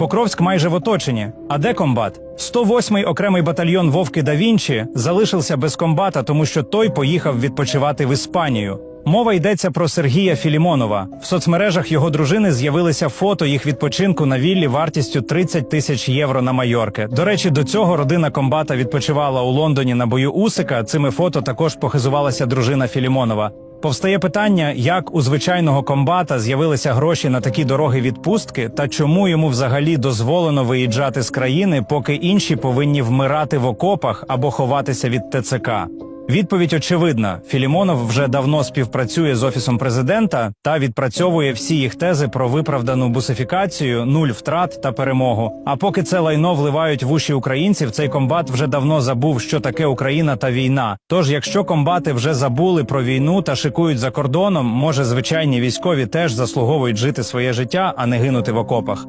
Покровськ майже в оточенні. А де комбат? 108-й окремий батальйон Вовки да Вінчі залишився без комбата, тому що той поїхав відпочивати в Іспанію. Мова йдеться про Сергія Філімонова. В соцмережах його дружини з'явилися фото їх відпочинку на віллі вартістю 30 тисяч євро на Майорке. До речі, до цього родина комбата відпочивала у Лондоні на бою Усика. Цими фото також похизувалася дружина Філімонова. Повстає питання, як у звичайного комбата з'явилися гроші на такі дороги відпустки, та чому йому взагалі дозволено виїжджати з країни, поки інші повинні вмирати в окопах або ховатися від ТЦК. Відповідь очевидна: Філімонов вже давно співпрацює з офісом президента та відпрацьовує всі їх тези про виправдану бусифікацію, нуль втрат та перемогу. А поки це лайно вливають в уші українців, цей комбат вже давно забув, що таке Україна та війна. Тож, якщо комбати вже забули про війну та шикують за кордоном, може звичайні військові теж заслуговують жити своє життя, а не гинути в окопах.